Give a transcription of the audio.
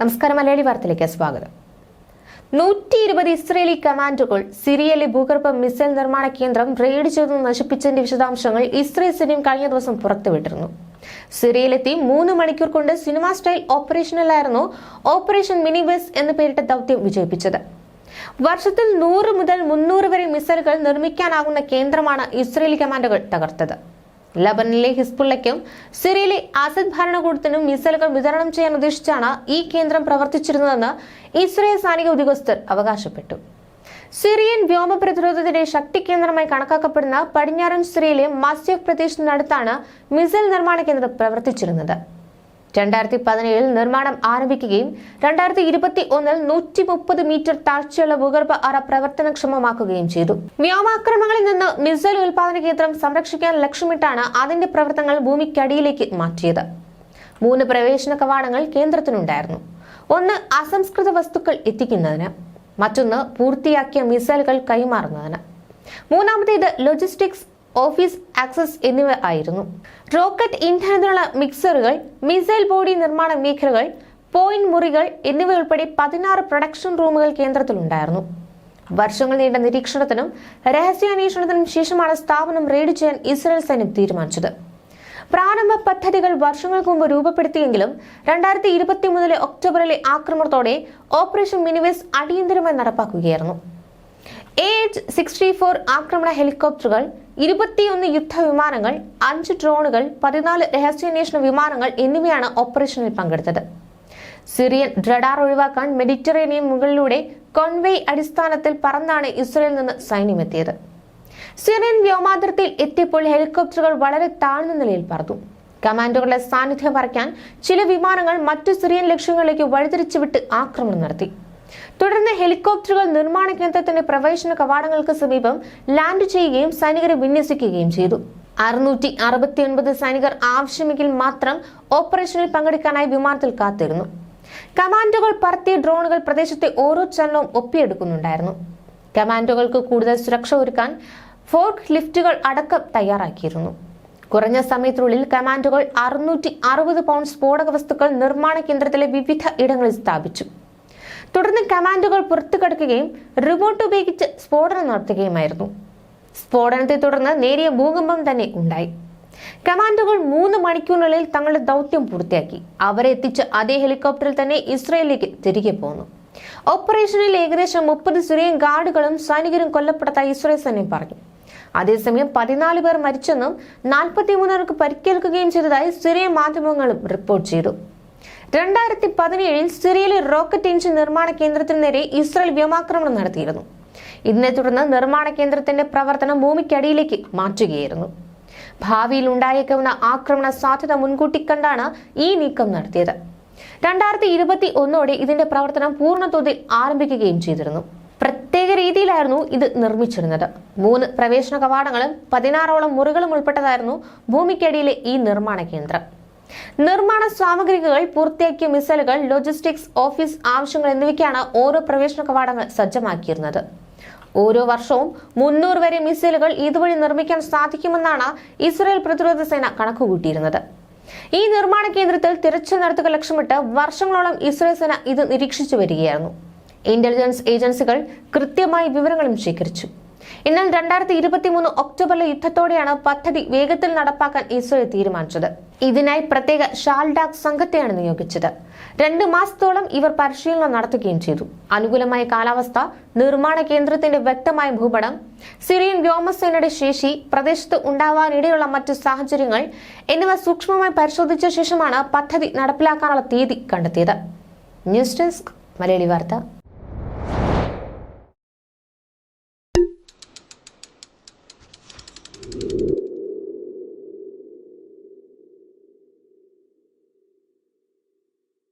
നമസ്കാരം മലയാളി വാർത്തയിലേക്ക് സ്വാഗതം. നൂറ്റി ഇരുപത് ഇസ്രയേലി കമാൻഡുകൾ സിറിയയിലെ ഭൂഗർഭ മിസൈൽ നിർമ്മാണ കേന്ദ്രം റെയ്ഡ് ചെയ്ത് നശിപ്പിച്ചതിന്റെ വിശദാംശങ്ങൾ ഇസ്രയേൽ സൈന്യം കഴിഞ്ഞ ദിവസം പുറത്തുവിട്ടിരുന്നു. സിറിയയിലെത്തി മൂന്ന് മണിക്കൂർ കൊണ്ട് സിനിമ സ്റ്റൈൽ ഓപ്പറേഷനിലായിരുന്നു ഓപ്പറേഷൻ മിനിബസ് എന്ന് പേരിട്ട ദൗത്യം വിജയിപ്പിച്ചത്. വർഷത്തിൽ നൂറ് മുതൽ മുന്നൂറ് വരെ മിസൈലുകൾ നിർമ്മിക്കാനാകുന്ന കേന്ദ്രമാണ് ഇസ്രയേലി കമാൻഡുകൾ തകർത്തത്. ലബനനിലെ ഹിസ്ബുള്ളയ്ക്കും സിറിയയിലെ ആസിദ് ഭരണകൂടത്തിനും മിസൈലുകൾ വിതരണം ചെയ്യാൻ ഉദ്ദേശിച്ചാണ് ഈ കേന്ദ്രം പ്രവർത്തിച്ചിരുന്നതെന്ന് ഇസ്രയേൽ സൈനിക ഉദ്യോഗസ്ഥർ അവകാശപ്പെട്ടു. സിറിയൻ വ്യോമ പ്രതിരോധത്തിന്റെ ശക്തി കേന്ദ്രമായി കണക്കാക്കപ്പെടുന്ന പടിഞ്ഞാറൻ സിറിയയിലെ മസ്യഫ് പ്രദേശത്തിനടുത്താണ് മിസൈൽ നിർമ്മാണ കേന്ദ്രം പ്രവർത്തിച്ചിരുന്നത്. രണ്ടായിരത്തി പതിനേഴിൽ നിർമ്മാണം ആരംഭിക്കുകയും രണ്ടായിരത്തി ഇരുപത്തി ഒന്നിൽ നൂറ്റി മുപ്പത് മീറ്റർ താഴ്ചയുള്ള ഭൂഗർഭ അറ പ്രവർത്തനക്ഷമമാക്കുകയും ചെയ്തു. വ്യോമാക്രമണങ്ങളിൽ നിന്ന് മിസൈൽ ഉൽപാദന കേന്ദ്രം സംരക്ഷിക്കാൻ ലക്ഷ്യമിട്ടാണ് അതിന്റെ പ്രവർത്തനങ്ങൾ ഭൂമിക്കടിയിലേക്ക് മാറ്റിയത്. മൂന്ന് പ്രവേശന കവാടങ്ങൾ കേന്ദ്രത്തിനുണ്ടായിരുന്നു. ഒന്ന് അസംസ്കൃത വസ്തുക്കൾ എത്തിക്കുന്നതിന് മറ്റൊന്ന് പൂർത്തിയാക്കിയ മിസൈലുകൾ കൈമാറുന്നതിന്. മൂന്നാമത്തേത് ലോജിസ്റ്റിക്സ് ഓഫീസ് ആക്സസ് എന്നിവ ആയിരുന്നു. റോക്കറ്റ് ഇന്ധനത്തിനുള്ള മിക്സറുകൾ മിസൈൽ ബോഡി നിർമ്മാണ മേഖലകൾ പോയിന്റ് മുറികൾ എന്നിവയുൾപ്പെടെ പതിനാറ് പ്രൊഡക്ഷൻ റൂമുകൾ കേന്ദ്രത്തിലുണ്ടായിരുന്നു. വർഷങ്ങൾ നീണ്ട നിരീക്ഷണത്തിനും രഹസ്യാന്വേഷണത്തിനും ശേഷമാണ് സ്ഥാപനം റെയ്ഡ് ചെയ്യാൻ ഇസ്രായേൽ സൈന്യം തീരുമാനിച്ചത്. പ്രാരംഭ പദ്ധതികൾ വർഷങ്ങൾക്ക് മുമ്പ് രൂപപ്പെടുത്തിയെങ്കിലും രണ്ടായിരത്തി ഇരുപത്തി മൂന്നിലെ ഒക്ടോബറിലെ ആക്രമണത്തോടെ ഓപ്പറേഷൻ മിനിവേസ് അടിയന്തരമായി നടപ്പാക്കുകയായിരുന്നു. എ എച്ച് സിക്സ്റ്റി ഫോർ ആക്രമണ ഹെലികോപ്റ്ററുകൾ ഇരുപത്തിയൊന്ന് യുദ്ധവിമാനങ്ങൾ അഞ്ച് ഡ്രോണുകൾ പതിനാല് രഹസ്യാന്വേഷണ വിമാനങ്ങൾ എന്നിവയാണ് ഓപ്പറേഷനിൽ പങ്കെടുത്തത്. സിറിയൻ റഡാർ ഒഴിവാക്കാൻ മെഡിറ്ററേനിയൻ മുകളിലൂടെ കോൺവേയ് അടിസ്ഥാനത്തിൽ പറന്നാണ് ഇസ്രയേലിൽ നിന്ന് സൈന്യമെത്തിയത്. സിറിയൻ വ്യോമാതിർത്തിയിൽ എത്തിയപ്പോൾ ഹെലികോപ്റ്ററുകൾ വളരെ താഴ്ന്ന നിലയിൽ പറന്നു. കമാൻഡോകളുടെ സാന്നിധ്യം പറിക്കാൻ ചില വിമാനങ്ങൾ മറ്റു സിറിയൻ ലക്ഷ്യങ്ങളിലേക്ക് വഴിതിരിച്ചുവിട്ട് ആക്രമണം നടത്തി. തുടർന്ന് ഹെലികോപ്റ്ററുകൾ നിർമ്മാണ കേന്ദ്രത്തിന്റെ പ്രവേശന കവാടങ്ങൾക്ക് സമീപം ലാൻഡ് ചെയ്യുകയും സൈനികരെ വിന്യസിക്കുകയും ചെയ്തു. അറുന്നൂറ്റി അറുപത്തി ഒൻപത് സൈനികർ ആവശ്യമെങ്കിൽ മാത്രം ഓപ്പറേഷനിൽ പങ്കെടുക്കാനായി വിമാനത്തിൽ കാത്തിരുന്നു. കമാൻഡോകൾ പറത്തിയ ഡ്രോണുകൾ പ്രദേശത്തെ ഓരോ ചലനവും ഒപ്പിയെടുക്കുന്നുണ്ടായിരുന്നു. കമാൻഡോകൾക്ക് കൂടുതൽ സുരക്ഷ ഒരുക്കാൻ ഫോർക്ക് ലിഫ്റ്റുകൾ അടക്കം തയ്യാറാക്കിയിരുന്നു. കുറഞ്ഞ സമയത്തിനുള്ളിൽ കമാൻഡോകൾ അറുന്നൂറ്റി അറുപത് പൗണ്ട് സ്ഫോടക വസ്തുക്കൾ നിർമ്മാണ കേന്ദ്രത്തിലെ വിവിധ ഇടങ്ങളിൽ സ്ഥാപിച്ചു. തുടർന്ന് കമാൻഡുകൾ പുറത്തു കടക്കുകയും റിമോട്ട് ഉപയോഗിച്ച് സ്ഫോടനം നടത്തുകയുമായിരുന്നു. സ്ഫോടനത്തെ തുടർന്ന് നേരിയ ഭൂകമ്പം തന്നെ ഉണ്ടായി. കമാൻഡുകൾ മൂന്ന് മണിക്കൂറിനുള്ളിൽ തങ്ങളുടെ ദൗത്യം പൂർത്തിയാക്കി. അവരെ എത്തിച്ച് അതേ ഹെലികോപ്റ്ററിൽ തന്നെ ഇസ്രയേലിലേക്ക് തിരികെ പോന്നു. ഓപ്പറേഷനിൽ ഏകദേശം മുപ്പത് സിറിയൻ ഗാർഡുകളും സൈനികരും കൊല്ലപ്പെട്ടതായി ഇസ്രയേൽ സൈന്യം പറഞ്ഞു. അതേസമയം പതിനാല് പേർ മരിച്ചെന്നും നാൽപ്പത്തിമൂന്ന് പേർക്ക് പരിക്കേൽക്കുകയും ചെയ്തതായി സിറിയൻ മാധ്യമങ്ങളും റിപ്പോർട്ട് ചെയ്തു. രണ്ടായിരത്തി പതിനേഴിൽ സിറിയയിലെ റോക്കറ്റ് എഞ്ചിൻ നിർമ്മാണ കേന്ദ്രത്തിന് നേരെ ഇസ്രായേൽ വ്യോമാക്രമണം നടത്തിയിരുന്നു. ഇതിനെ തുടർന്ന് നിർമ്മാണ കേന്ദ്രത്തിന്റെ പ്രവർത്തനം ഭൂമിക്കടിയിലേക്ക് മാറ്റുകയായിരുന്നു. ഭാവിയിൽ ഉണ്ടായേക്കാവുന്ന ആക്രമണ സാധ്യത മുൻകൂട്ടി കണ്ടാണ് ഈ നീക്കം നടത്തിയത്. രണ്ടായിരത്തി ഇരുപത്തി ഒന്നോടെ ഇതിന്റെ പ്രവർത്തനം പൂർണതോതിൽ ആരംഭിക്കുകയും ചെയ്തിരുന്നു. പ്രത്യേക രീതിയിലായിരുന്നു ഇത് നിർമ്മിച്ചിരുന്നത്. മൂന്ന് പ്രവേശന കവാടങ്ങളും പതിനാറോളം മുറികളും ഉൾപ്പെട്ടതായിരുന്നു ഭൂമിക്കടിയിലെ ഈ നിർമ്മാണ കേന്ദ്രം. നിർമ്മാണ സാമഗ്രികൾ പൂർത്തിയാക്കിയ മിസൈലുകൾ ലോജിസ്റ്റിക്സ് ഓഫീസ് ആവശ്യങ്ങൾ എന്നിവയ്ക്കാണ് ഓരോ പ്രവേശന കവാടങ്ങൾ സജ്ജമാക്കിയിരുന്നത്. ഓരോ വർഷവും മുന്നൂറ് വരെ മിസൈലുകൾ ഇതുവഴി നിർമ്മിക്കാൻ സാധിക്കുമെന്നാണ് ഇസ്രായേൽ പ്രതിരോധ സേന കണക്കുകൂട്ടിയിരുന്നത്. ഈ നിർമ്മാണ കേന്ദ്രത്തിൽ തിരച്ചിൽ നടത്തുക ലക്ഷ്യമിട്ട് വർഷങ്ങളോളം ഇസ്രായേൽ സേന ഇത് നിരീക്ഷിച്ചു വരികയായിരുന്നു. ഇന്റലിജൻസ് ഏജൻസികൾ കൃത്യമായി വിവരങ്ങളും ശേഖരിച്ചു. എന്നാൽ രണ്ടായിരത്തി ഇരുപത്തി മൂന്ന് ഒക്ടോബറിലെ യുദ്ധത്തോടെയാണ് പദ്ധതി വേഗത്തിൽ നടപ്പാക്കാൻ ഇസ്രയേൽ തീരുമാനിച്ചത്. ഇതിനായി പ്രത്യേക ഷാൽഡാക് സംഘത്തെയാണ് നിയോഗിച്ചത്. രണ്ട് മാസത്തോളം ഇവർ പരിശീലനം നടത്തുകയും ചെയ്തു. അനുകൂലമായ കാലാവസ്ഥ നിർമ്മാണ കേന്ദ്രത്തിന്റെ വ്യക്തമായ ഭൂപടം സിറിയൻ വ്യോമസേനയുടെ ശേഷി പ്രദേശത്ത് ഉണ്ടാവാനിടയുള്ള മറ്റു സാഹചര്യങ്ങൾ എന്നിവ സൂക്ഷ്മമായി പരിശോധിച്ച ശേഷമാണ് പദ്ധതി നടപ്പിലാക്കാനുള്ള തീയതി കണ്ടെത്തിയത്. ന്യൂസ് ഡെസ്ക് മലയാളി വാർത്ത.